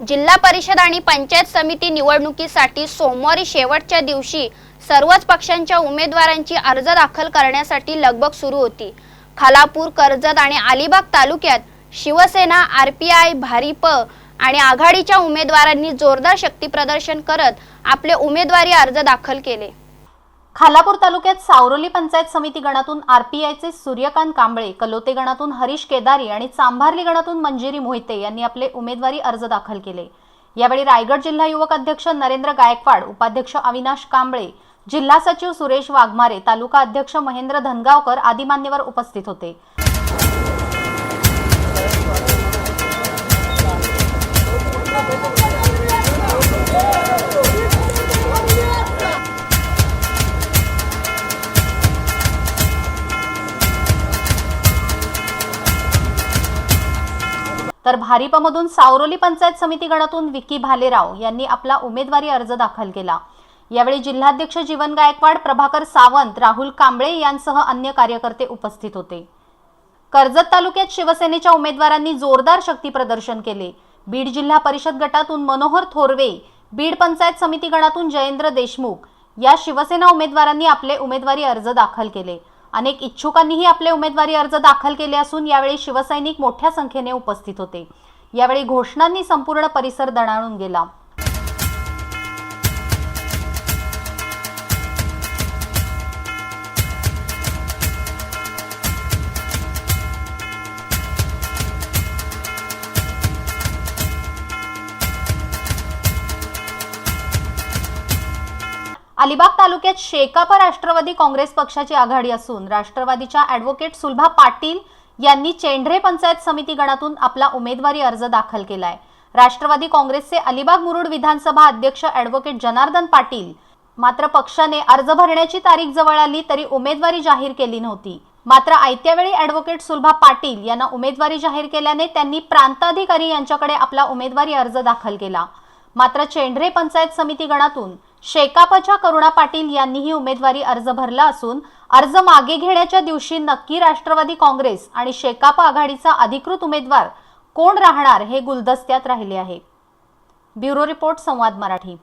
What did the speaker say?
जिल्हा परिषद आणि पंचायत समिती निवडणुकीसाठी सोमवारी शेवटच्या दिवशी सर्वच पक्षांच्या उमेदवारांची अर्ज दाखल करण्यासाठी लगबग सुरू होती. खालापूर कर्जत आणि अलिबाग तालुक्यात Shiv Sena R P I Bharip आणि आघाडीच्या उमेदवारांनी जोरदार शक्तीप्रदर्शन करत आपले उमेदवारी अर्ज दाखल केले. खालापूर तालुक्यात सावरोली पंचायत समिती गणातून आरपीआयचे सूर्यकांत कांबळे कलोते गणातून हरीश केदारी आणि चांभारली गणातून मंजिरी मोहिते यांनी आपले उमेदवारी अर्ज दाखल केले. यावेळी रायगड जिल्हा युवक अध्यक्ष नरेंद्र गायकवाड उपाध्यक्ष अविनाश कांबळे जिल्हा सचिव सुरेश वाघमारे तालुका अध्यक्ष महेंद्र धनगावकर आदी मान्यवर उपस्थित होते. तर भारिपमधून सावरोली पंचायत समिती गणातून विकी भालेराव यांनी आपला उमेदवारी अर्ज दाखल केला. यावेळी जिल्हाध्यक्ष जीवन गायकवाड प्रभाकर सावंत राहुल कांबळे यांसह अन्य कार्यकर्ते उपस्थित होते. कर्जत तालुक्यात शिवसेनेच्या उमेदवारांनी जोरदार शक्ती प्रदर्शन केले. बीड जिल्हा परिषद गटातून मनोहर थोरवे बीड पंचायत समिती गणातून जयेंद्र देशमुख या शिवसेना उमेदवारांनी आपले उमेदवारी अर्ज दाखल केले. अनेक इच्छुकांनीही आपले उमेदवारी अर्ज दाखल केले असून यावेळी शिवसैनिक मोठ्या संख्येने उपस्थित होते. यावेळी घोषणांनी संपूर्ण परिसर दणाणून गेला. अलिबाग तालुक्यात शेकापर राष्ट्रवादी काँग्रेस पक्षाची आघाडी असून राष्ट्रवादीच्या ॲडव्होकेट सुलभा पाटील यांनी चेंढरे पंचायत समिती गणातून आपला उमेदवारी अर्ज दाखल केलाय. राष्ट्रवादी काँग्रेसचे अलिबाग मुरुड विधानसभा अध्यक्ष ॲडव्होकेट जनार्दन पाटील मात्र पक्षाने अर्ज भरण्याची तारीख जवळ आली तरी उमेदवारी जाहीर केली नव्हती. मात्र आयत्यावेळी ॲडव्होकेट सुलभा पाटील यांना उमेदवारी जाहीर केल्याने त्यांनी प्रांताधिकारी यांच्याकडे आपला उमेदवारी अर्ज दाखल केला. मात्र चेंढरे पंचायत समिती गणातून शेकापच्या करुणा पाटील यांनीही उमेदवारी अर्ज भरला असून अर्ज मागे घेण्याच्या दिवशी नक्की राष्ट्रवादी काँग्रेस आणि शेकाप आघाडीचा अधिकृत उमेदवार कोण राहणार हे गुलदस्त्यात राहिले आहे. ब्युरो रिपोर्ट संवाद मराठी.